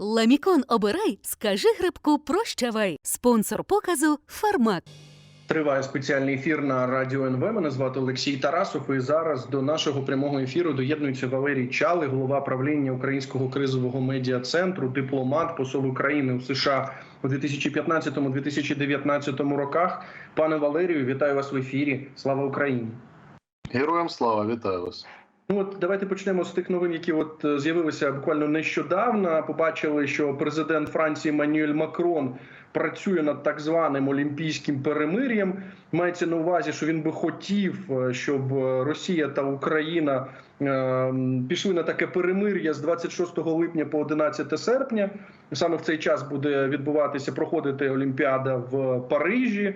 Ламікон обирай, скажи грибку прощавай. Спонсор показу Фармак. Триває спеціальний ефір на радіо НВ. Мене звати Олексій Тарасов. І зараз до нашого прямого ефіру доєднується Валерій Чали, голова правління Українського кризового медіа центру, дипломат, посол України у США у 2015-2019 роках. Пане Валерію, вітаю вас в ефірі. Слава Україні! Героям слава, вітаю вас. Ну от давайте почнемо з тих новин, які от е, з'явилися буквально нещодавно. Побачили, що президент Франції Манюель Макрон працює над так званим олімпійським перемир'ям. Мається на увазі, що він би хотів, е, щоб е, Росія та Україна пішли на таке перемир'я з 26 липня по 11 серпня. Саме в цей час буде відбуватися проходити Олімпіада в Парижі.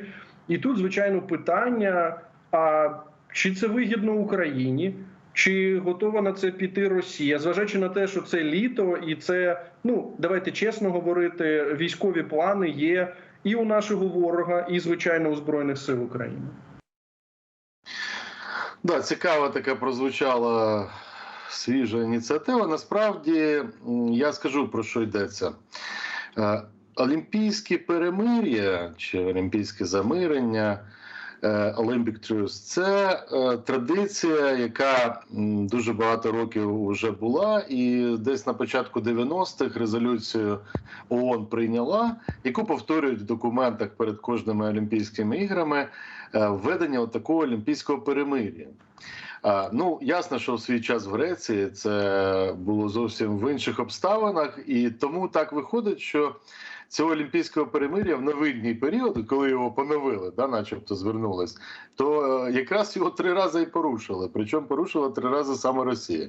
І тут, звичайно, питання: а чи це вигідно Україні? Чи готова на це піти Росія, зважаючи на те, що це літо, і це ну давайте чесно говорити, військові плани є і у нашого ворога, і звичайно у збройних сил України. Да, цікава така прозвучала свіжа ініціатива. Насправді я скажу про що йдеться. Е, Олімпійські перемир'я чи олімпійське замирення. Е, Olympic Truce – це е, традиція, яка дуже багато років вже була, і десь на початку 90-х резолюцію ООН прийняла, яку повторюють в документах перед кожними Олімпійськими іграми е, введення такого олімпійського перемир'я. Ну, ясно, що в свій час в Греції це було зовсім в інших обставинах, і тому так виходить, що цього олімпійського перемир'я в новинній період, коли його поновили, да, начебто звернулись, то е, якраз його три рази і порушили. Причому порушила три рази саме Росія.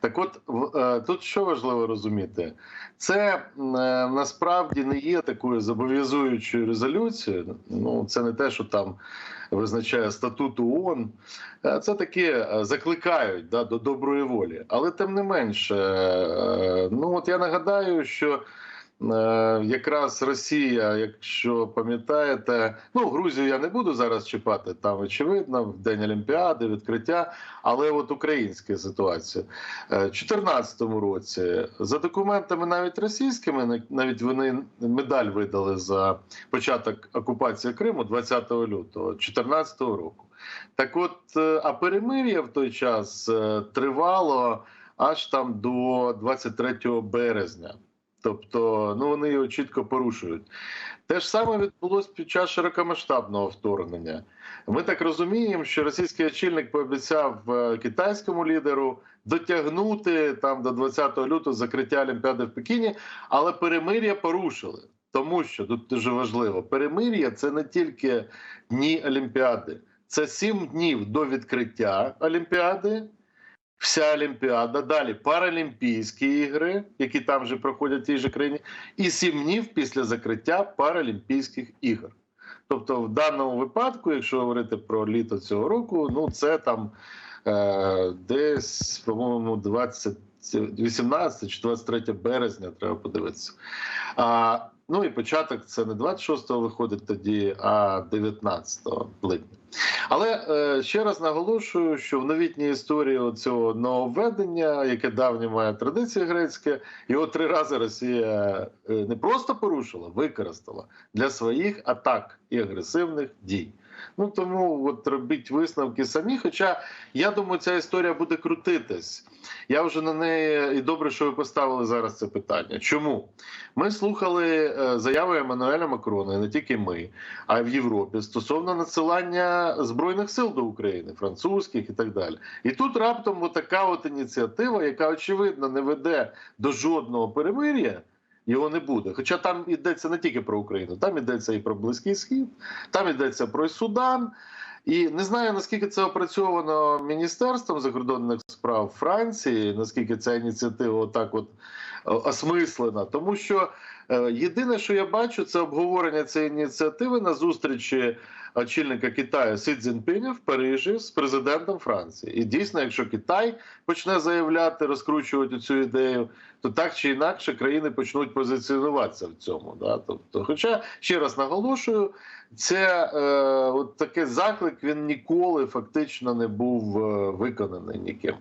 Так от е, тут що важливо розуміти, це е, насправді не є такою зобов'язуючою резолюцією. Ну це не те, що там визначає статут ООН. Це таке закликають да, до доброї волі. Але тим не менше, ну от я нагадаю, що. Е, Якраз Росія, якщо пам'ятаєте, ну Грузію я не буду зараз чіпати. Там очевидно в день Олімпіади, відкриття. Але от українська ситуація Е, У 2014 році за документами навіть російськими, на- навіть вони медаль видали за початок окупації Криму 20 лютого 2014 року. Так от, е, а перемир'я в той час тривало аж там до 23 березня. Тобто, ну вони його чітко порушують. Те ж саме відбулося під час широкомасштабного вторгнення. Ми так розуміємо, що російський очільник пообіцяв е, китайському лідеру дотягнути там до 20 лютого закриття Олімпіади в Пекіні, але перемир'я порушили. Тому що тут дуже важливо, перемир'я це не тільки дні Олімпіади, це сім днів до відкриття Олімпіади. Вся Олімпіада, далі Паралімпійські ігри, які там вже проходять в тій же країні, і сім днів після закриття Паралімпійських ігор. Тобто, в даному випадку, якщо говорити про літо цього року, ну це там е, десь, по-моєму, 20, 18 чи 23 березня, треба подивитися. А, ну і початок це не 26-го виходить тоді, а 19 липня. Але е, ще раз наголошую, що в новітній історії цього нововведення, яке давнє має традиції грецьке, його три рази Росія е, не просто порушила, використала для своїх атак і агресивних дій. Ну тому от робіть висновки самі. Хоча я думаю, ця історія буде крутитись. Я вже на неї і добре, що ви поставили зараз це питання. Чому ми слухали е, заяви Еммануеля Макрона, і не тільки ми, а й в Європі стосовно надсилання збройних сил до України, французьких і так далі. І тут раптом отака от ініціатива, яка очевидно не веде до жодного перемир'я. Його не буде. Хоча там йдеться не тільки про Україну, там йдеться і про Близький Схід, там йдеться про Судан. І не знаю наскільки це опрацьовано міністерством закордонних справ Франції, наскільки ця ініціатива так от осмислена, тому що е, єдине, що я бачу, це обговорення цієї ініціативи на зустрічі очільника Китаю Си Цзіньпіня в Парижі з президентом Франції. І дійсно, якщо Китай почне заявляти, розкручувати цю ідею, то так чи інакше країни почнуть позиціонуватися в цьому. Да? Тобто, хоча ще раз наголошую, це е, от такий заклик він ніколи фактично не був е, виконаний ніким.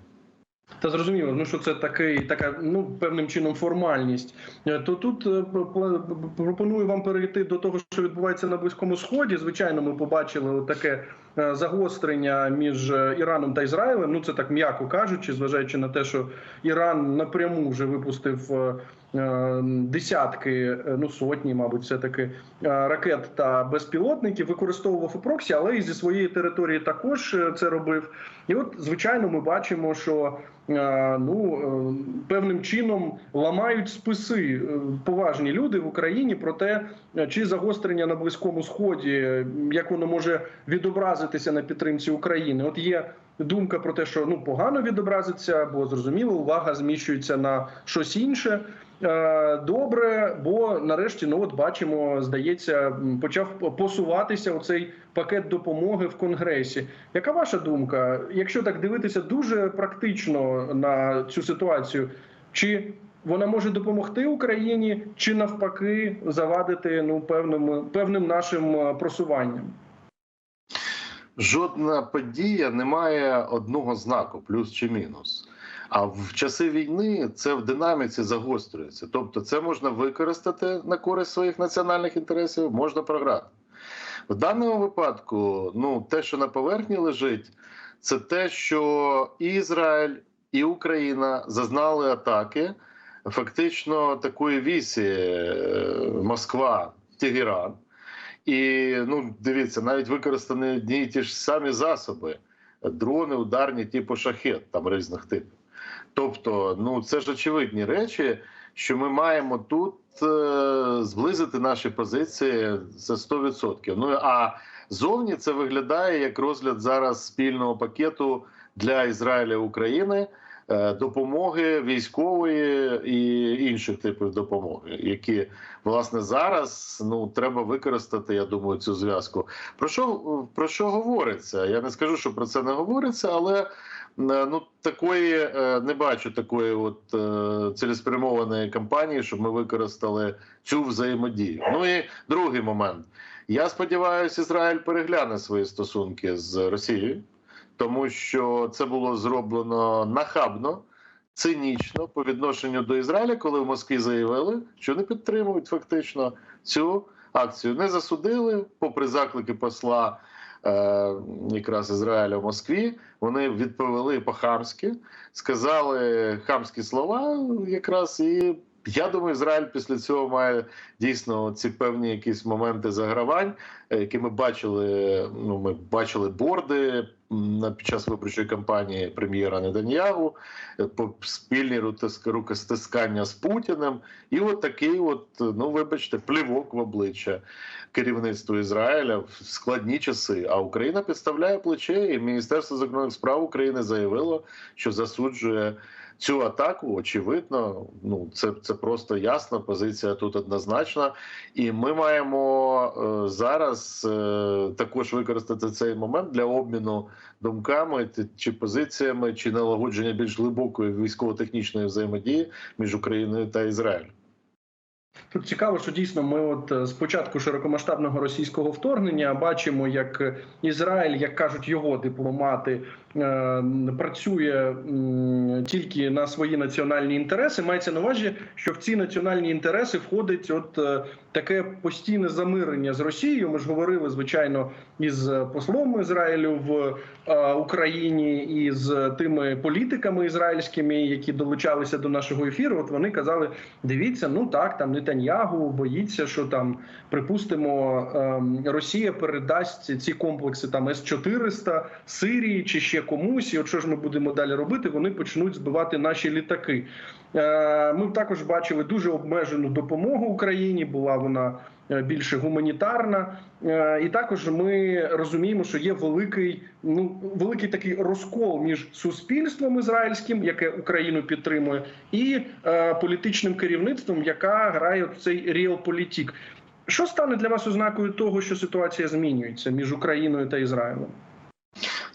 Та зрозуміло, ну що це такий, така ну певним чином формальність. Е, То тут е, пропоную вам перейти до того, що відбувається на близькому сході. Звичайно, ми побачили таке загострення між е, Іраном та Ізраїлем. Ну це так м'яко кажучи, зважаючи на те, що Іран напряму вже випустив. е, е, Десятки, е, ну сотні, мабуть, все таки е, ракет та безпілотників використовував і проксі, але і зі своєї території також е, це робив. І от, звичайно, ми бачимо, що е, ну е, певним чином ламають списи е, поважні люди в Україні про те, е, чи загострення на близькому сході, е, як воно може відобразитися на підтримці України. От є думка про те, що ну погано відобразиться, бо зрозуміло, увага зміщується на щось інше. Е, Добре, бо нарешті, ну от бачимо, здається, почав посуватися оцей пакет допомоги в конгресі. Яка ваша думка? Якщо так дивитися дуже практично на цю ситуацію, чи вона може допомогти Україні, чи навпаки завадити ну певним певним нашим е, просуванням? Жодна подія не має одного знаку, плюс чи мінус. А в часи війни це в динаміці загострюється. Тобто, це можна використати на користь своїх національних інтересів, можна програти. В даному випадку, ну те, що на поверхні лежить, це те, що і Ізраїль, і Україна зазнали атаки фактично такої вісі е, Москва, Тегеран. І ну дивіться, навіть використані одні і ті ж самі засоби, дрони, ударні, типу шахет, там різних типів. Тобто, ну це ж очевидні речі, що ми маємо тут е, зблизити наші позиції це 100%. Ну а зовні це виглядає як розгляд зараз спільного пакету для Ізраїля України. Е, Допомоги військової і інших типів допомоги, які власне зараз ну треба використати. Я думаю, цю зв'язку. Про що про що говориться? Я не скажу, що про це не говориться, але е, ну такої е, не бачу такої, от цілеспрямованої кампанії, щоб ми використали цю взаємодію. Ну і другий момент. Я сподіваюся, Ізраїль перегляне свої стосунки з Росією, тому що це було зроблено нахабно. Цинічно по відношенню до Ізраїля, коли в Москві заявили, що не підтримують фактично цю акцію, не засудили, попри заклики посла е, якраз Ізраїля в Москві. Вони відповіли по-хамськи, сказали хамські слова, якраз і я думаю, Ізраїль після цього має дійсно ці певні якісь моменти загравань, е, які ми бачили. Ну, ми бачили борди під час виборчої кампанії прем'єра Неданьягу, е, спільні рукостискання з Путіним, і от такий, от ну вибачте, плівок в обличчя керівництву Ізраїля в складні часи. А Україна підставляє плече, і Міністерство закордонних справ України заявило, що засуджує цю атаку. Очевидно, ну це, це просто ясна позиція тут однозначна. І ми маємо е, зараз е, також використати цей момент для обміну думками чи позиціями, чи налагодження більш глибокої військово-технічної взаємодії між Україною та Ізраїлем. Тут цікаво, що дійсно ми, от е, з початку широкомасштабного російського вторгнення, бачимо, як Ізраїль, як кажуть його дипломати, е, працює тільки на свої національні інтереси. Мається на увазі, що в ці національні інтереси входить от е, таке постійне замирення з Росією. Ми ж говорили звичайно із послом Ізраїлю в е, Україні і з тими політиками ізраїльськими, які долучалися до нашого ефіру. От вони казали: дивіться, ну так, там Нетаньягу боїться, що там, припустимо, ем, Росія передасть ці комплекси там С-400 Сирії чи ще комусь. І от що ж ми будемо далі робити? Вони почнуть збивати наші літаки. Е, Ми також бачили дуже обмежену допомогу Україні. Була вона е, більше гуманітарна, Е, і також ми розуміємо, що є великий, ну великий такий розкол між суспільством ізраїльським, яке Україну підтримує, і е, політичним керівництвом, яка грає в цей ріалполітік. Що стане для вас ознакою того, що ситуація змінюється між Україною та Ізраїлем?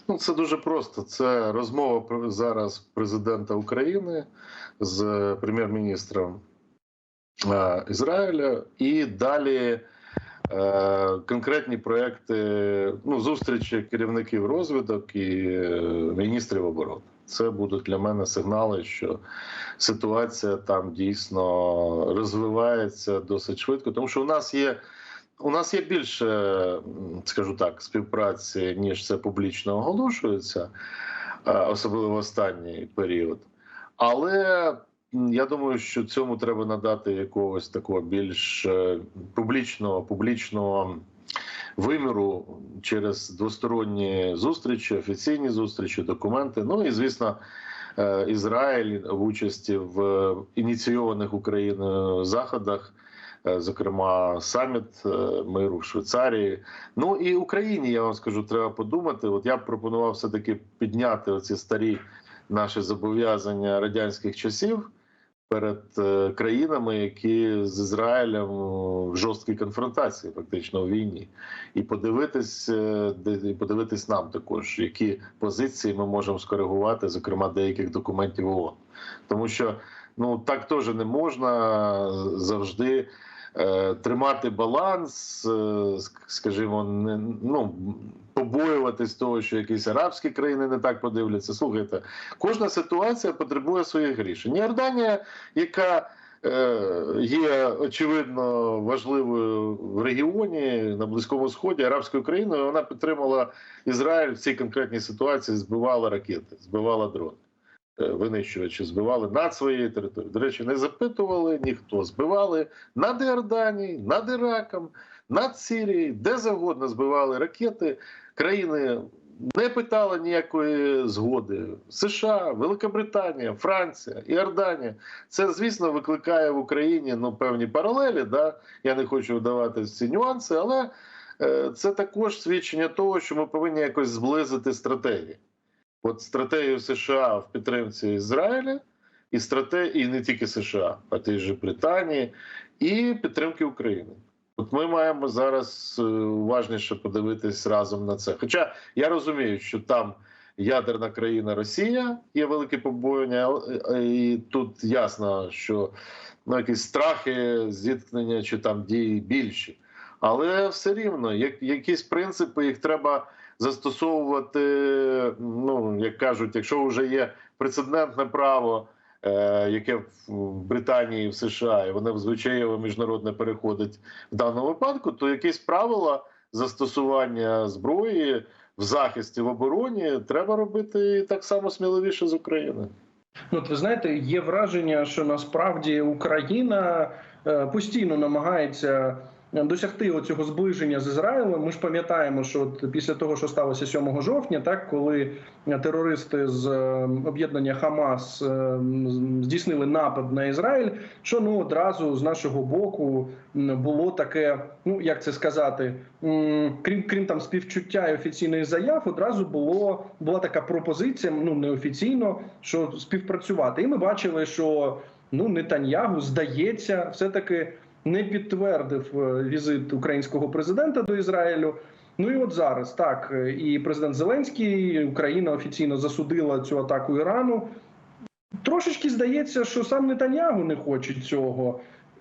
Ну, це дуже просто. Це розмова зараз президента України з прем'єр-міністром е, Ізраїля, і далі е, конкретні проекти, ну, зустрічі керівників розвиток і е, міністрів оборони. це будуть для мене сигнали, що ситуація там дійсно розвивається досить швидко, тому що у нас є. У нас є більше, скажу так, співпраці, ніж це публічно оголошується, е, особливо в останній період. Але я думаю, що цьому треба надати якогось такого більш е, публічного, публічного виміру через двосторонні зустрічі, офіційні зустрічі, документи. Ну і звісно, е, Ізраїль в участі в ініційованих Україною заходах. Е, Зокрема, саміт е, миру в Швейцарії. Ну і Україні я вам скажу, треба подумати. От я б пропонував все таки підняти оці старі наші зобов'язання радянських часів перед е, країнами, які з Ізраїлем в жорсткій конфронтації, фактично у війні, і подивитись, і подивитись нам також, які позиції ми можемо скоригувати, зокрема деяких документів ООН. Тому що ну так теж не можна завжди. Е, Тримати баланс, е, скажімо, не ну побоюватись того, що якісь арабські країни не так подивляться. Слухайте, кожна ситуація потребує своїх рішень. Іорданія, яка е, є очевидно важливою в регіоні на Близькому Сході, арабською країною, вона підтримала Ізраїль в цій конкретній ситуації, збивала ракети, збивала дрони. Е, Винищувачі збивали над своєю територією. До речі, не запитували ніхто. Збивали над Іорданією, над Іраком, над Сирією, де завгодно збивали ракети. Країни не питали ніякої згоди. США, Великобританія, Франція, Іорданія. Це, звісно, викликає в Україні ну, певні паралелі. Да? Я не хочу вдавати ці нюанси, але е, це також свідчення того, що ми повинні якось зблизити стратегії. От стратегію США в підтримці Ізраїля, і стратегії, не тільки США, а ті ж Британії, і підтримки України. От ми маємо зараз е, уважніше подивитись разом на це. Хоча я розумію, що там ядерна країна Росія є велике побоювання, е, і тут ясно, що ну, якісь страхи, зіткнення чи там дії більші. Але все рівно, як, якісь принципи їх треба застосовувати. Ну, як кажуть, якщо вже є прецедентне право, е, яке в Британії, в США, і воно в звичаєво міжнародне переходить в даному випадку, то якісь правила застосування зброї в захисті в обороні треба робити так само сміливіше з України. Ну, ви знаєте, є враження, що насправді Україна е, постійно намагається досягти цього зближення з Ізраїлем. Ми ж пам'ятаємо, що от після того, що сталося 7 жовтня, так коли терористи з е, об'єднання Хамас е, здійснили напад на Ізраїль, що ну одразу з нашого боку було таке, ну як це сказати, крім крім там співчуття і офіційних заяв, одразу було була така пропозиція, ну неофіційно, що співпрацювати. І ми бачили, що ну Нетаньягу здається, все таки не підтвердив е, візит українського президента до Ізраїлю. Ну і от зараз так е, і президент Зеленський, і Україна офіційно засудила цю атаку Ірану. Трошечки здається, що сам Нетаньягу не хоче цього.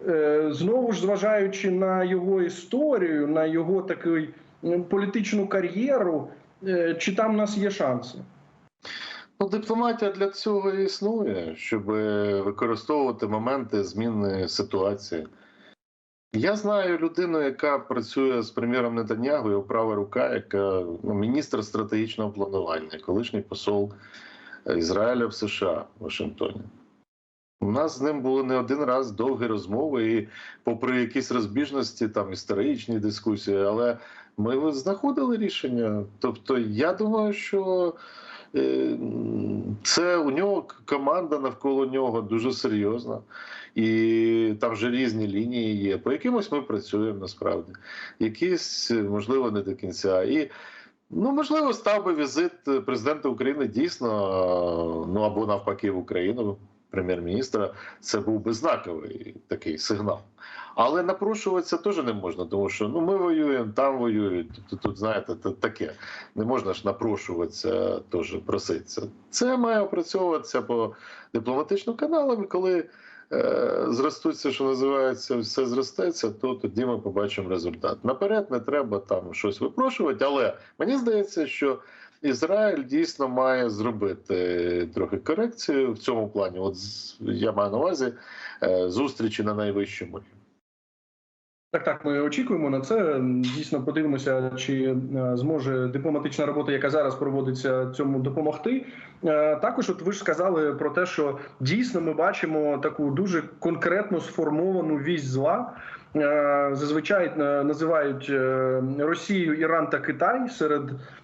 Е, Знову ж зважаючи на його історію, на його таку політичну кар'єру, чи там в нас є шанси? Ну, дипломатія для цього існує, щоб використовувати моменти зміни ситуації. Я знаю людину, яка працює з прем'єром Нетаньягу, його права рука, яка ну, міністр стратегічного планування, колишній посол Ізраїля в США в Вашингтоні. У нас з ним були не один раз довгі розмови, і попри якісь розбіжності, там історичні дискусії, але ми знаходили рішення. Тобто, я думаю, що це у нього команда навколо нього дуже серйозна, і там вже різні лінії є. По якимось ми працюємо насправді, якісь можливо не до кінця. І Ну, можливо, став би візит президента України дійсно, ну або навпаки, в Україну, прем'єр-міністра. Це був би знаковий такий сигнал. Але напрошуватися теж не можна, тому що ну ми воюємо, там воюють. Тут, тут знаєте, таке. Не можна ж напрошуватися, теж проситися. Це має опрацьовуватися по дипломатичним каналам, і коли е, зростуться, що називається, все зростеться, то тоді ми побачимо результат. Наперед не треба там щось випрошувати, але мені здається, що Ізраїль дійсно має зробити трохи корекцію в цьому плані. От я маю на увазі е, зустрічі на найвищому рівні. Так, так, ми очікуємо на це. Дійсно, подивимося, чи е, зможе дипломатична робота, яка зараз проводиться, цьому допомогти. Е, Також, от ви ж сказали про те, що дійсно ми бачимо таку дуже конкретно сформовану вісь зла. Е, Зазвичай е, називають е, Росію, Іран та Китай серед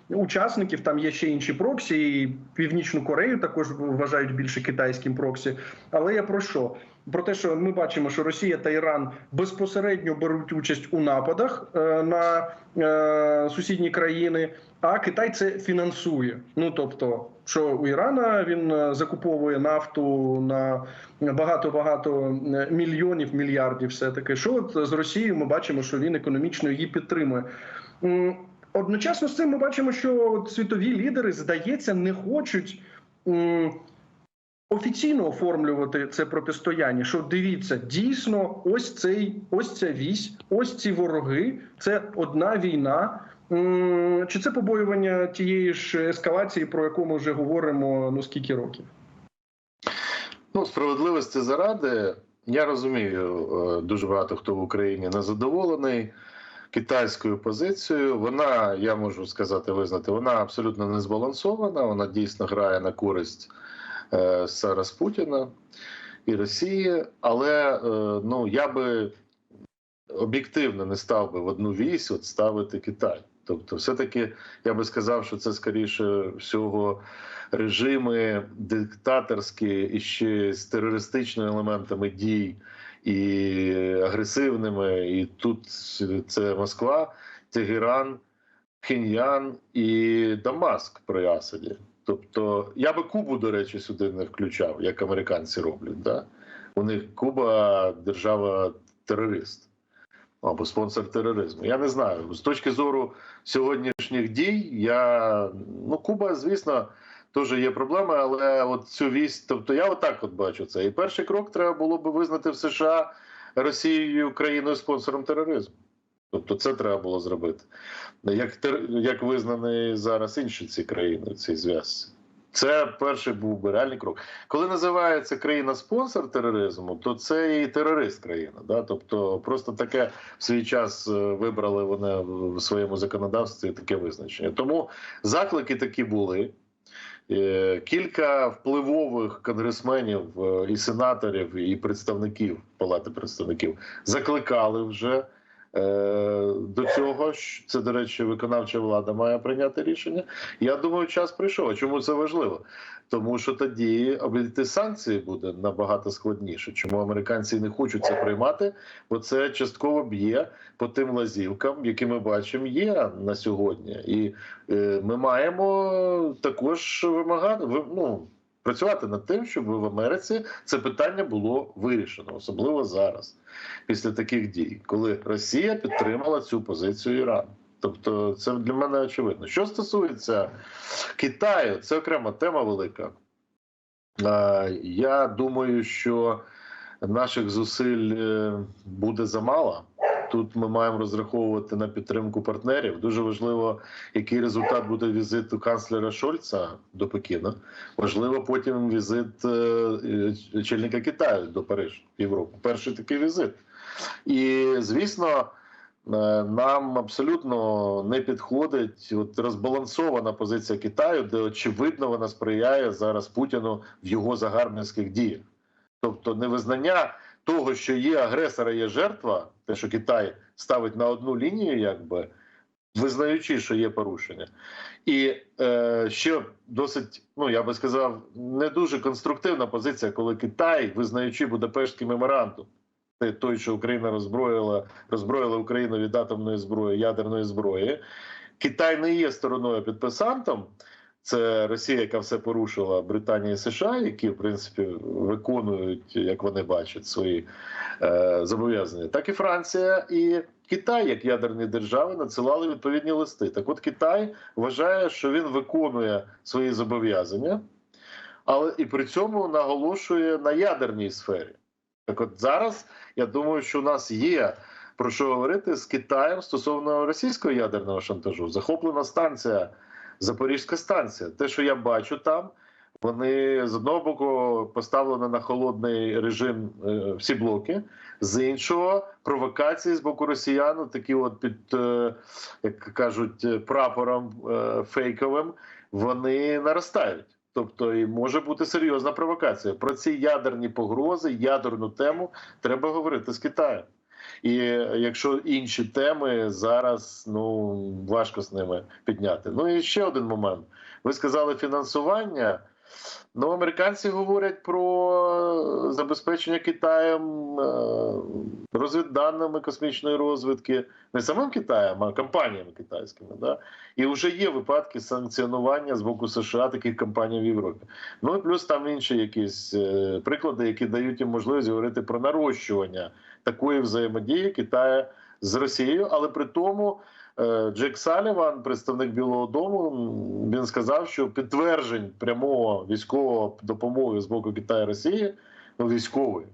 учасників. Там є ще інші проксі, і Північну Корею також вважають більше китайським проксі. Але я про що? Про те, що ми бачимо, що Росія та Іран безпосередньо беруть участь у нападах е, на е, сусідні країни, а Китай це фінансує. Ну тобто, що у Ірана він е, закуповує нафту на багато багато мільйонів мільярдів. Все таки, що от з Росією ми бачимо, що він економічно її підтримує. Одночасно з цим ми бачимо, що світові лідери, здається, не хочуть. Офіційно оформлювати це протистояння, що дивіться, дійсно, ось цей, ось ця вісь, ось ці вороги, це одна війна. Чи це побоювання тієї ж ескалації, про яку ми вже говоримо ну скільки років? Ну, справедливості заради, я розумію, е, дуже багато хто в Україні незадоволений китайською позицією. Вона, я можу сказати, визнати, вона абсолютно не збалансована. Вона дійсно грає на користь зараз Путіна і Росії. Але е, ну я би об'єктивно не став би в одну вісь от ставити Китай. Тобто, все-таки я би сказав, що це скоріше всього режими диктаторські і ще з терористичними елементами дій і агресивними. І тут це Москва, Тегеран, Пхеньян і Дамаск при Асаді. Тобто, я би Кубу, до речі, сюди не включав, як американці роблять. Да? У них Куба держава терорист або спонсор тероризму. Я не знаю. З точки зору сьогоднішніх дій, я ну Куба, звісно, теж є проблема, але от цю вісь, тобто я отак от бачу це. І перший крок треба було би визнати в США Росією країною спонсором тероризму. Тобто це треба було зробити. Як як визнані зараз інші ці країни в цій зв'язці. Це перший був би реальний крок. Коли називається країна спонсор тероризму, то це і терорист країна. Да? Тобто, просто таке в свій час е, вибрали вони в своєму законодавстві таке визначення. Тому заклики такі були. Е, Кілька впливових конгресменів е, і сенаторів, і представників Палати представників закликали вже до цього. Це, до речі, виконавча влада має прийняти рішення. Я думаю, час прийшов. Чому це важливо? Тому що тоді обійти санкції буде набагато складніше. Чому американці не хочуть це приймати? Бо це частково б'є по тим лазівкам, які ми бачимо, є на сьогодні, і е, ми маємо також вимагати ну, працювати над тим, щоб в Америці це питання було вирішено, особливо зараз, після таких дій, коли Росія підтримала цю позицію Ірану. Тобто, це для мене очевидно. Що стосується Китаю, це окрема тема велика. Я думаю, що наших зусиль е, буде замало. Тут ми маємо розраховувати на підтримку партнерів. Дуже важливо, який результат буде візиту канцлера Шольца до Пекіна. Важливо потім візит е, очільника Китаю до Парижа, в Європу. Перший такий візит. І звісно, е, нам абсолютно не підходить от розбалансована позиція Китаю, де очевидно вона сприяє зараз Путіну в його загарбницьких діях. Тобто невизнання того, що є агресора, є жертва, те, що Китай ставить на одну лінію, якби визнаючи, що є порушення, і е, ще досить, ну я би сказав, не дуже конструктивна позиція, коли Китай, визнаючи Будапештський меморандум, той, що Україна роззброїла, роззброїла Україну від атомної зброї, ядерної зброї, Китай не є стороною підписантом. Це Росія, яка все порушила Британія і США, які в принципі виконують, як вони бачать, свої е, зобов'язання, так і Франція і Китай, як ядерні держави, надсилали відповідні листи. Так, от Китай вважає, що він виконує свої зобов'язання, але і при цьому наголошує на ядерній сфері. Так, от зараз я думаю, що у нас є про що говорити з Китаєм стосовно російського ядерного шантажу. Захоплена станція Запорізька станція. Те, що я бачу там, вони з одного боку поставлені на холодний режим е, всі блоки, з іншого провокації з боку росіян, такі от під, е, як кажуть, е, прапором фейковим, вони наростають. Тобто і може бути серйозна провокація. Про ці ядерні погрози, ядерну тему треба говорити з Китаєм. І якщо інші теми зараз ну важко з ними підняти. Ну і ще один момент. Ви сказали фінансування. Ну, американці говорять про забезпечення Китаєм е, розвідданими космічної розвідки не самим Китаєм, а компаніями китайськими. Да? І вже є випадки санкціонування з боку США таких компаній в Європі. Ну і плюс там інші якісь е, приклади, які дають їм можливість говорити про нарощування такої взаємодії Китаю з Росією, але при тому. Е, Джек Саліван, представник Білого Дому, він сказав, що підтверджень прямого військового допомоги з боку Китаю і Росії, ну військової,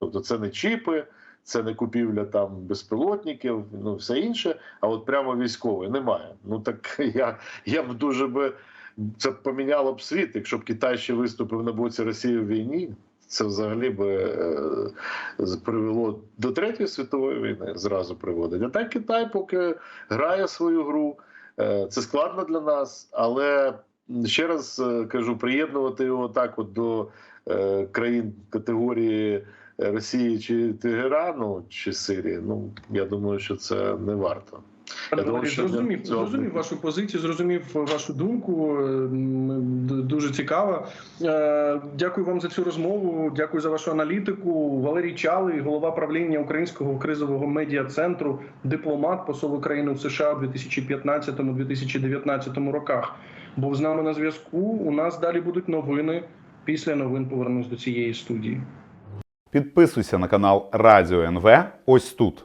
тобто це не чіпи, це не купівля там безпілотників, ну все інше. А от прямо військової немає. Ну так я, я б дуже би це поміняло б світ, якщо б Китай ще виступив на боці Росії в війні. Це взагалі би е, привело до третьої світової війни. Зразу приводить. А так Китай поки грає свою гру. Е, Це складно для нас, але ще раз е, кажу, приєднувати його так от до країн категорії Росії чи Тегерану чи Сирії. Ну я думаю, що це не варто. Пане Я думаю, що зрозумів, цього зрозумів вашу позицію, зрозумів вашу думку. е, Дуже цікаво. Е, Дякую вам за цю розмову. Дякую за вашу аналітику. Валерій Чалий, голова правління Українського кризового медіа центру, дипломат, посол України в США у 2015-2019 роках. Був з нами на зв'язку. У нас далі будуть новини. Після новин повернусь до цієї студії. Підписуйся на канал Радіо НВ ось тут.